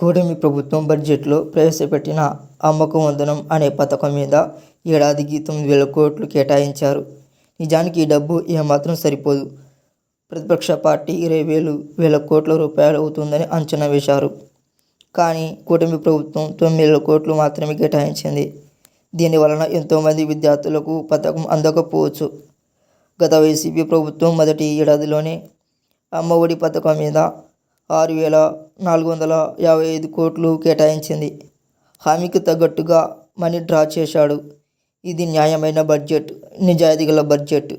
కూటమి ప్రభుత్వం బడ్జెట్లో ప్రవేశపెట్టిన అమ్మకు వందనం అనే పథకం మీద ఏడాదికి తొమ్మిది వేల కోట్లు కేటాయించారు. నిజానికి ఈ డబ్బు ఏమాత్రం సరిపోదు. ప్రతిపక్ష పార్టీ ఇరవై వేలు వేల కోట్ల రూపాయలు అవుతుందని అంచనా వేశారు. కానీ కూటమి ప్రభుత్వం తొమ్మిది వేల కోట్లు మాత్రమే కేటాయించింది. దీని వలన ఎంతోమంది విద్యార్థులకు పథకం అందకపోవచ్చు. గత వైసీపీ ప్రభుత్వం మొదటి ఏడాదిలోనే అమ్మ ఒడి పథకం మీద ఆరు వేల నాలుగు వందల యాభై ఐదు కోట్లు కేటాయించింది. హామీకి తగ్గట్టుగా మనీ డ్రా చేశాడు. ఇది న్యాయమైన బడ్జెట్ నిజాయితీ గల బడ్జెట్.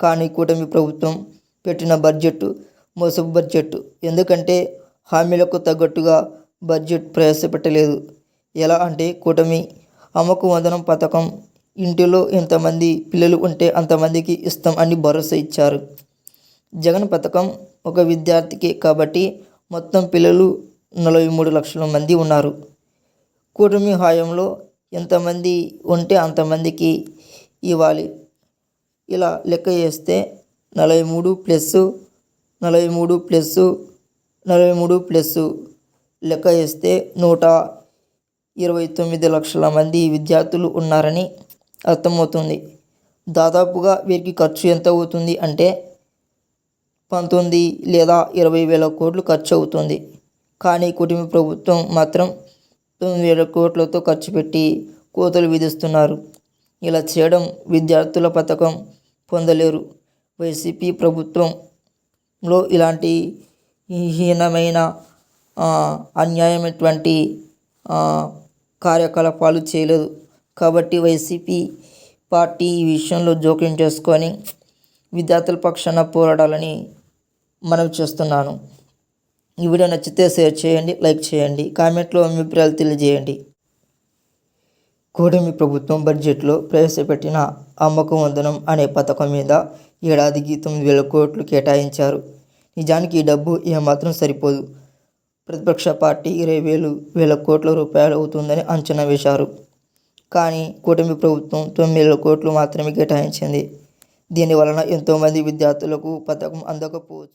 కానీ కూటమి ప్రభుత్వం పెట్టిన బడ్జెట్ మోసపు బడ్జెట్. ఎందుకంటే హామీలకు తగ్గట్టుగా బడ్జెట్ ప్రవేశపెట్టలేదు. ఎలా అంటే కూటమి అమ్మకు వందనం పథకం ఇంటిలో ఎంతమంది పిల్లలు ఉంటే అంతమందికి ఇస్తాం అని భరోసా ఇచ్చారు. జగన్ పథకం ఒక విద్యార్థికి కాబట్టి మొత్తం పిల్లలు నలభై మూడు లక్షల మంది ఉన్నారు. కూటమి హాయంలో ఎంతమంది ఉంటే అంతమందికి ఇవ్వాలి. ఇలా లెక్క చేస్తే నలభై మూడు ప్లస్ నలభై మూడు ప్లస్ నలభై మూడు ప్లస్ లెక్క వేస్తే నూట ఇరవై తొమ్మిది లక్షల మంది విద్యార్థులు ఉన్నారని అర్థమవుతుంది. దాదాపుగా వీరికి ఖర్చు ఎంత అవుతుంది అంటే పంతొమ్మిది లేదా ఇరవై వేల కోట్లు ఖర్చు అవుతుంది కానీ కుటుంబ ప్రభుత్వం మాత్రం తొమ్మిది వేల కోట్లతో ఖర్చు పెట్టి కోతలు విధిస్తున్నారు. ఇలా చేయడం విద్యార్థుల పథకం పొందలేరు. వైసీపీ ప్రభుత్వంలో ఇలాంటి హీనమైన అన్యాయమైనటువంటి కార్యకలాపాలు చేయలేదు. కాబట్టి వైసీపీ పార్టీ ఈ విషయంలో జోక్యం చేసుకొని విద్యార్థుల పక్షాన పోరాడాలని మనం చేస్తున్నాను. ఈ వీడియో నచ్చితే షేర్ చేయండి లైక్ చేయండి కామెంట్లో మీ అభిప్రాయాలు తెలియజేయండి. కూటమి ప్రభుత్వం బడ్జెట్లో ప్రవేశపెట్టిన అమ్మకం వందనం అనే పథకం మీద ఏడాదికి తొమ్మిది వేల కోట్లు కేటాయించారు. నిజానికి ఈ డబ్బు ఏమాత్రం సరిపోదు. ప్రతిపక్ష పార్టీ ఇరవై వేలు వేల కోట్ల రూపాయలు అవుతుందని అంచనా వేశారు. కానీ కూటమి ప్రభుత్వం తొమ్మిది వేల కోట్లు మాత్రమే కేటాయించింది. దీని వలన ఎంతోమంది విద్యార్థులకు పథకం అందకపోవచ్చు.